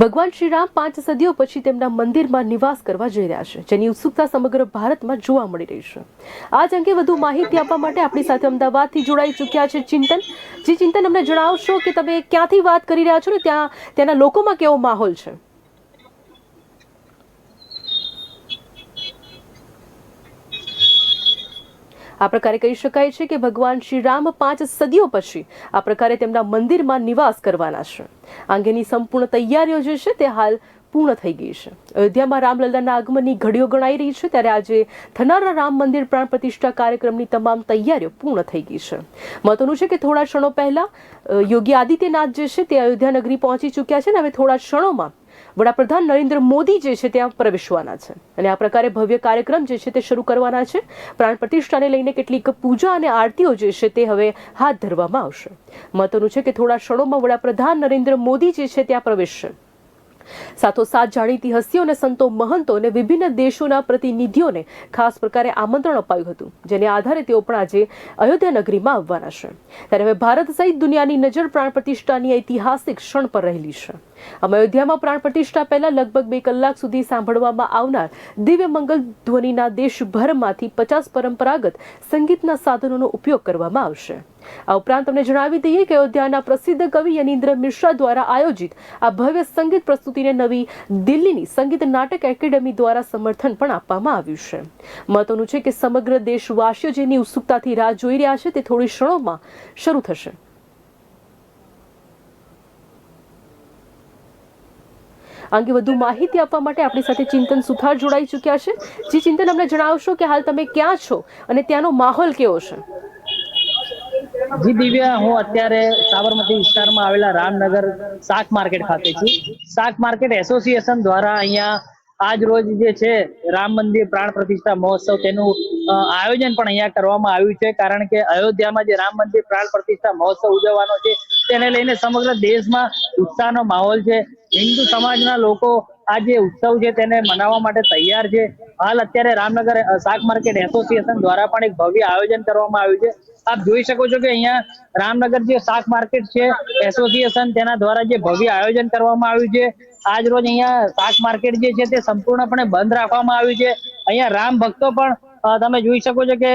ભગવાન શ્રી રામ પાંચ સદીઓ પછી તેમના મંદિરમાં નિવાસ કરવા જઈ રહ્યા છે, જેની ઉત્સુકતા સમગ્ર ભારતમાં જોવા મળી રહી છે. આ જ અંગે વધુ માહિતી આપવા માટે આપણી સાથે અમદાવાદથી જોડાઈ ચૂક્યા છે ચિંતન. જી ચિંતન, અમને જણાવશો કે તમે ક્યાંથી વાત કરી રહ્યા છો ને ત્યાં, ત્યાંના લોકોમાં કેવો માહોલ છે? આ પ્રકારે કહી શકાય છે કે ભગવાન શ્રી રામ પાંચ સદીઓ પછી આ પ્રકારે તેમના મંદિરમાં નિવાસ કરવાના છે. આ અંગેની સંપૂર્ણ તૈયારીઓ જે છે તે હાલ પૂર્ણ થઈ ગઈ છે. અયોધ્યામાં રામલલ્લાના આગમનની ઘડીઓ ગણાઈ રહી છે ત્યારે આજે થનારા રામ મંદિર પ્રાણ પ્રતિષ્ઠા કાર્યક્રમની તમામ તૈયારીઓ પૂર્ણ થઈ ગઈ છે. મહત્વનું છે કે થોડા ક્ષણો પહેલા યોગી આદિત્યનાથ જે છે તે અયોધ્યા નગરી પહોંચી ચૂક્યા છે ને હવે થોડા ક્ષણોમાં વડાપ્રધાન નરેન્દ્ર મોદી જે છે ત્યાં પ્રવેશવાના છે. અને આ પ્રકારે ભવ્ય કાર્યક્રમ જે છે તે શરૂ કરવાના છે. પ્રાણ પ્રતિષ્ઠાને લઈને કેટલીક પૂજા અને આરતીઓ જે છે તે હવે હાથ ધરવામાં આવશે. મહત્વનું છે કે થોડા ક્ષણોમાં વડાપ્રધાન નરેન્દ્ર મોદી જે છે ત્યાં પ્રવેશશે. સાથોસાથ જાણીતી હસ્તીઓ અને સંતો મહંતો અને વિભિન્ન દેશોના પ્રતિનિધિઓને ખાસ પ્રકારે આમંત્રણ અપાયું હતું, જેને આધારે તેઓ પણ આજે અયોધ્યા નગરીમાં આવવાના છે. ત્યારે હવે ભારત સહિત દુનિયાની નજર પ્રાણ પ્રતિષ્ઠાની ઐતિહાસિક ક્ષણ પર રહેલી છે. અયોધ્યામાં પ્રાણ પ્રતિષ્ઠા પહેલા લગભગ બે કલાક સુધી સાંભળવામાં આવનાર દિવ્ય મંગલ ધ્વનિના દેશભરમાંથી પચાસ પરંપરાગત સંગીતના સાધનોનો ઉપયોગ કરવામાં આવશે. આ ઉપરાંત તમને જણાવી દઈએ કે અયોધ્યાના પ્રસિદ્ધ કવિ યનીન્દ્ર મિશ્રા દ્વારા આયોજિત આ ભવ્ય સંગીત પ્રસ્તુતિને નવી દિલ્હીની સંગીત નાટક એકેડમી દ્વારા સમર્થન પણ આપવામાં આવ્યું છે. મહત્વનું છે કે સમગ્ર દેશવાસીઓ જેની ઉત્સુકતાથી રાહ જોઈ રહ્યા છે તે થોડી ક્ષણોમાં શરૂ થશે. આ અંગે વધુ માહિતી આપવા માટે આપણી સાથે ચિંતન સુથાર જોડાઈ ચૂક્યા છે. જે ચિંતન અમને જણાવશો કે હાલ તમે ક્યાં છો અને ત્યાંનો માહોલ કેવો છે? જી, દિવ્યા, હું અત્યારે સાબરમતી વિસ્તારમાં આવેલા રામનગર શાક માર્કેટ ખાતે છું. શાક માર્કેટ એસોસિએશન દ્વારા અહીંયા આજ રોજ જે છે, રામ મંદિર પ્રાણ પ્રતિષ્ઠા મહોત્સવ તેનું આયોજન પણ અહીંયા કરવામાં આવ્યું છે. કારણ કે અયોધ્યામાં જે રામ મંદિર પ્રાણ પ્રતિષ્ઠા મહોત્સવ ઉજવવાનો છે, તેને લઈને સમગ્ર દેશમાં ઉત્સાહનો માહોલ છે. હિન્દુ સમાજના લોકો આ જે ઉત્સવ છે તેને મનાવવા માટે તૈયાર છે. હાલ અત્યારે રામનગર શાક માર્કેટ એસોસિએશન દ્વારા પણ એક ભવ્ય આયોજન કરવામાં આવ્યું છે. આપ જોઈ શકો છો કે અહીંયા રામનગર જે શાક માર્કેટ છે, એસોસિએશન તેના દ્વારા જે ભવ્ય આયોજન કરવામાં આવ્યું છે. આજ રોજ અહીંયા શાક માર્કેટ જે છે તે સંપૂર્ણપણે બંધ રાખવામાં આવ્યું છે. અહીંયા રામ ભક્તો પણ તમે જોઈ શકો છો કે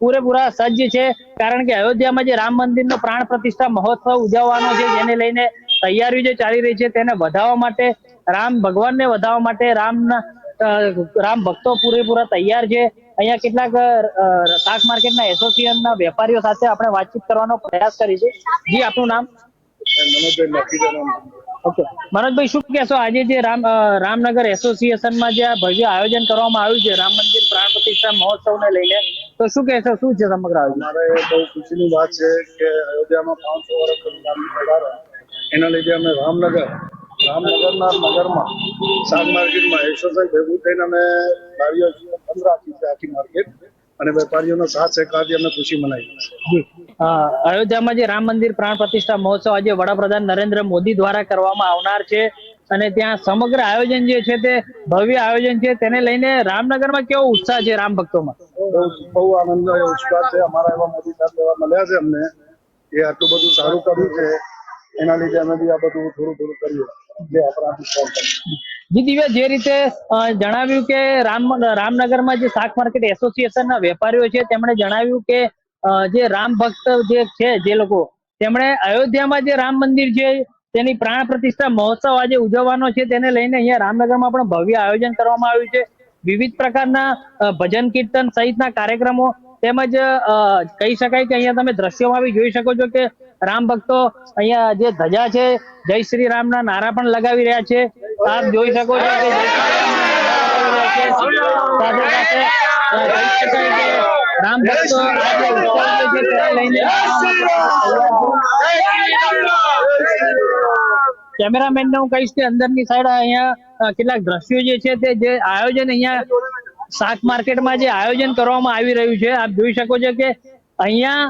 પૂરેપૂરા સજ્જ છે. કારણ કે અયોધ્યામાં જે રામ મંદિરનો પ્રાણ પ્રતિષ્ઠા મહોત્સવ ઉજવવાનો છે, જેને લઈને તૈયારીઓ જે ચાલી રહી છે તેને વધાવવા માટે રામ ભગવાનને વધાવવા માટે રામના રામ ભક્તો પૂરેપૂરા તૈયાર છે. અહીંયા કેટલાક શાક માર્કેટના એસોસિએશનના વેપારીઓ સાથે આપણે વાતચીત કરવાનો પ્રયાસ કરીશું જી આપનું નામ? મનોજભાઈ ઓકે. મનોજભાઈ શું કહેશો? આજે જે રામ રામનગર એસોસિએશનમાં જે આ ભવ્ય આયોજન કરવામાં આવ્યું છે રામ મંદિર પ્રાણ પ્રતિષ્ઠા મહોત્સવને લઈને તો શું કહેશો? શું છે સમગ્ર આયોજન? મારે બહુ ખુશીની વાત છે કે અયોધ્યામાં પાંચસો વર્ષ એના લીધે અમે રામનગર રામનગરના નગરમાં શાક માર્કેટમાં એક્સરસાઇઝ ભેગું થઈને અમે લારીઓ બંધ રાખી છે આખી માર્કેટ અને વેપારીઓનો સાથ સહકારથી અમે ખુશી મનાવી અયોધ્યામાં જે રામ મંદિર પ્રાણ પ્રતિષ્ઠા મહોત્સવ આજે વડાપ્રધાન નરેન્દ્ર મોદી દ્વારા કરવામાં આવનાર છે અને ત્યાં સમગ્ર આયોજન જે છે તે ભવ્ય આયોજન છે તેને લઈને રામનગરમાં કેવો ઉત્સાહ છે રામ ભક્તોમાં? બહુ બહુ આનંદ ઉત્સાહ છે. અમારા એવા મોદી સાહેબ એવા મળ્યા છે અમને એ આટલું બધું સારું કર્યું છે. એના લીધે અમે બી આ બધું થોડું થોડું કરીએ. જે અપરાધી જી દિવ્યા, જે રીતે જણાવ્યું કે રામ, રામનગરમાં જે શાક માર્કેટ એસોસિએશનના વેપારીઓ છે, તેમણે જણાવ્યું કે જે રામ ભક્ત જે છે, જે લોકો, તેમણે અયોધ્યામાં જે રામ મંદિર છે, તેની પ્રાણ પ્રતિષ્ઠા મહોત્સવ આજે ઉજવવાનો છે, તેને લઈને અહીંયા રામનગરમાં પણ ભવ્ય આયોજન કરવામાં આવ્યું છે. વિવિધ પ્રકારના ભજન કીર્તન સહિતના કાર્યક્રમો તેમજ કહી શકાય કે અહીંયા તમે દ્રશ્યોમાં બી જોઈ શકો છો કે રામ ભક્તો અહીંયા જે ધજા છે જય શ્રી રામ ના નારા પણ લગાવી રહ્યા છે. આપ જોઈ શકો છો કે રામ ભક્તો કેમેરામેન ને હું કહીશ કે અંદરની સાઈડ અહીંયા કેટલાક દ્રશ્યો જે છે તે જે આયોજન અહીંયા શાક માર્કેટમાં જે આયોજન કરવામાં આવી રહ્યું છે આપ જોઈ શકો છો કે અહીંયા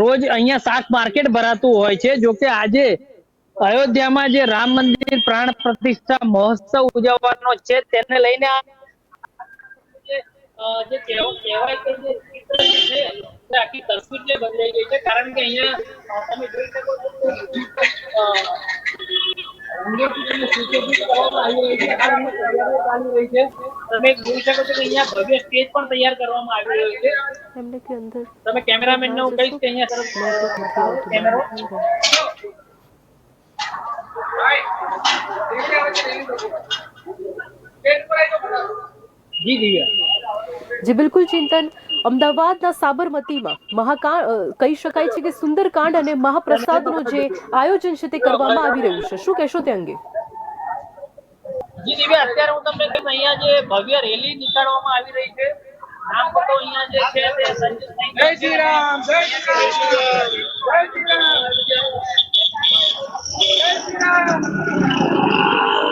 રોજ અહીંયા શાક માર્કેટ ભરાતું હોય છે. જો કે આજે અયોધ્યામાં જે રામ મંદિર પ્રાણ પ્રતિષ્ઠા મહોત્સવ ઉજવવાનો છે, તેને લઈને કારણ કે અહીંયા કે, અ, રંગોથી તમને સુશોભિત કરવામાં આવી રહી છે આ રીતે તૈયારીઓ ચાલી રહી છે તમે જોઈ શકો છો કે અહીંયા ભવ્ય સ્ટેજ પણ તૈયાર કરવામાં આવી રહ્યો છે એમને કે અંદર તમે કેમેરામેન ને હું કહીશ કે અહીંયા તરફ? કેમેરો? જી દિવ્યા. જી બિલકુલ ચિંતન. અમદાવાદના સાબરમતીમાં મહાકાંડ અ, કહી શકાય છે કે સુંદરકાંડ અને મહાપ્રસાદનું જે આયોજન છે તે કરવામાં આવી રહ્યું છે. શું કહેશો તે અંગે? જી દિવ્યા અત્યારે હું તમને કહીશ અહીંયા જે ભવ્ય રેલી નીકાળવામાં આવી રહી છે. નામ તો અહીંયા જે છે તે સંજય જય શ્રી રામ જય શ્રી રામ. જય શ્રી રામ. અહીંયા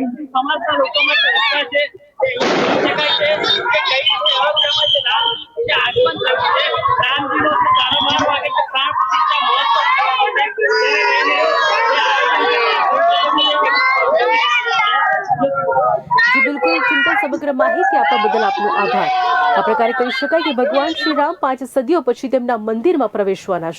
લઈને જે આયોજન જી બિલકુલ ચિંતન સમગ્ર માહિતી આપવા બદલ આપનો આભાર. આ પ્રકારે કહી શકાય કે ભગવાન શ્રી રામ પાંચ સદીઓ પછી તેમના મંદિરમાં પ્રવેશવાના છે